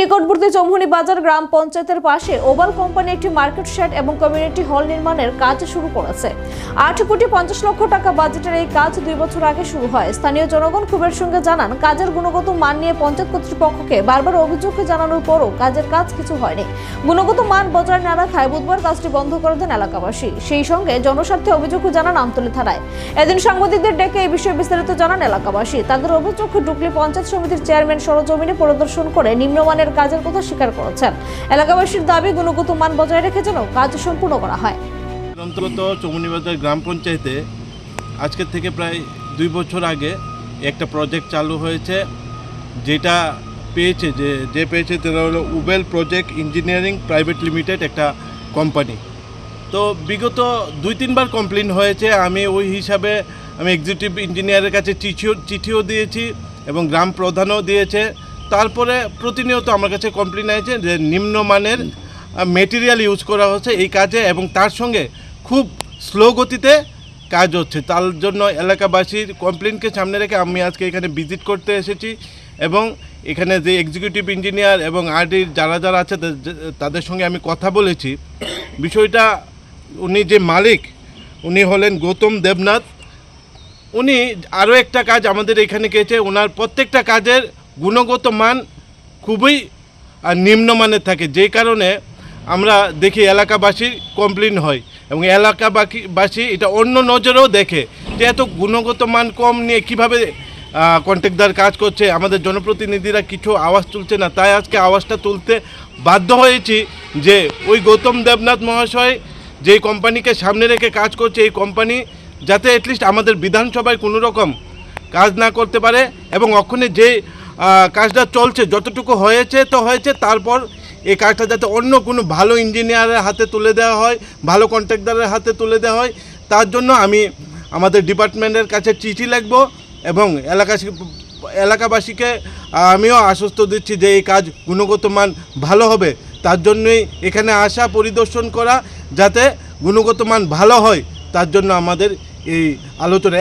নিকটবর্তী চৌমুহনী বাজার গ্রাম পঞ্চায়েতের পাশে ওভাল কোম্পানি একটি মার্কেট শেড এবং কমিউনিটি হল নির্মাণের কাজ শুরু করেছে। আট কোটি পঞ্চাশ লক্ষ টাকা বাজেটের এই কাজ দুই বছর আগে শুরু হয়। স্থানীয় জনগণ ক্ষোভের সঙ্গে জানান, কাজের গুণগত মান নিয়ে পঞ্চায়েত কর্তৃপক্ষকে বারবার অভিযোগ জানানোর পরও কাজের কাজ কিছু হয়নি। গুণগত মান বজায় না রাখায় বুধবার কাজটি বন্ধ করে দেন এলাকাবাসী। সেই সঙ্গে জনস্বার্থে অভিযোগ জানান আমতলী থানায়। এদিন সাংবাদিকদের ডেকে এই বিষয়ে বিস্তারিত জানান এলাকাবাসী। তাদের অভিযোগ ডুকলি পঞ্চায়েত সমিতির চেয়ারম্যান সরজমিনে পরিদর্শন করে নিম্নমানের কাজের কথা স্বীকার করেছেন। এলাকাবাসীর দাবি, গুণগত মান বজায় রেখে যেন কাজ সম্পূর্ণ করা হয়। অন্তত চৌমুনিবাজার গ্রাম পঞ্চায়েতে আজকের থেকে প্রায় দুই বছর আগে একটা প্রজেক্ট চালু হয়েছে, যেটা পেয়েছে যে যে পেয়েছে তারা হলো উবেল প্রজেক্ট ইঞ্জিনিয়ারিং প্রাইভেট লিমিটেড একটা কোম্পানি তো বিগত দুই তিনবার কমপ্লেন হয়েছে, আমি ওই হিসাবে আমি এক্সিকিউটিভ ইঞ্জিনিয়ারের কাছে চিঠিও চিঠিও দিয়েছি এবং গ্রাম প্রধানও দিয়েছে। তারপরে প্রতিনিয়ত আমার কাছে কমপ্লেন আছে যে নিম্নমানের মেটেরিয়াল ইউজ করা হচ্ছে এই কাজে এবং তার সঙ্গে খুব স্লো গতিতে কাজ হচ্ছে। তার জন্য এলাকাবাসীর কমপ্লেনকে সামনে রেখে আমি আজকে এখানে ভিজিট করতে এসেছি এবং এখানে যে এক্সিকিউটিভ ইঞ্জিনিয়ার এবং আরডির যারা যারা আছে তাদের সঙ্গে আমি কথা বলেছি। বিষয়টা উনি যে মালিক, উনি হলেন গৌতম দেবনাথ। উনি আরও একটা কাজ আমাদের এখানে গেছে। ওনার প্রত্যেকটা কাজের গুণগত মান খুবই নিম্নমানের থাকে। যেই কারণে আমরা দেখি এলাকাবাসীর কমপ্লেন হয় এবং এলাকা এলাকাবাসী এটা অন্য নজরেও দেখে যে এত গুণগত মান কম নিয়ে কীভাবে কন্ট্রাক্টদার কাজ করছে। আমাদের জনপ্রতিনিধিরা কিছু আওয়াজ তুলছে না। তাই আজকে আওয়াজটা তুলতে বাধ্য হয়েছি যে ওই গৌতম দেবনাথ মহাশয় যে কোম্পানিকে সামনে রেখে কাজ করছে, এই কোম্পানি যাতে অ্যাটলিস্ট আমাদের বিধানসভায় কোনো রকম কাজ না করতে পারে এবং ওখানে যে কাজটা চলছে, যতটুকু হয়েছে তো হয়েছে, তারপর এই কাজটা যাতে অন্য কোনো ভালো ইঞ্জিনিয়ারের হাতে তুলে দেওয়া হয়, ভালো কন্ট্রাক্টদারের হাতে তুলে দেওয়া হয়, তার জন্য আমি আমাদের ডিপার্টমেন্টের কাছে চিঠি লিখব এবং এলাকা এলাকাবাসীকে আমিও আশ্বস্ত দিচ্ছি যে এই কাজ গুণগত মান ভালো হবে। তার জন্যই এখানে আসা, পরিদর্শন করা, যাতে গুণগত মান ভালো হয়, তার জন্য আমাদের এই আলোচনা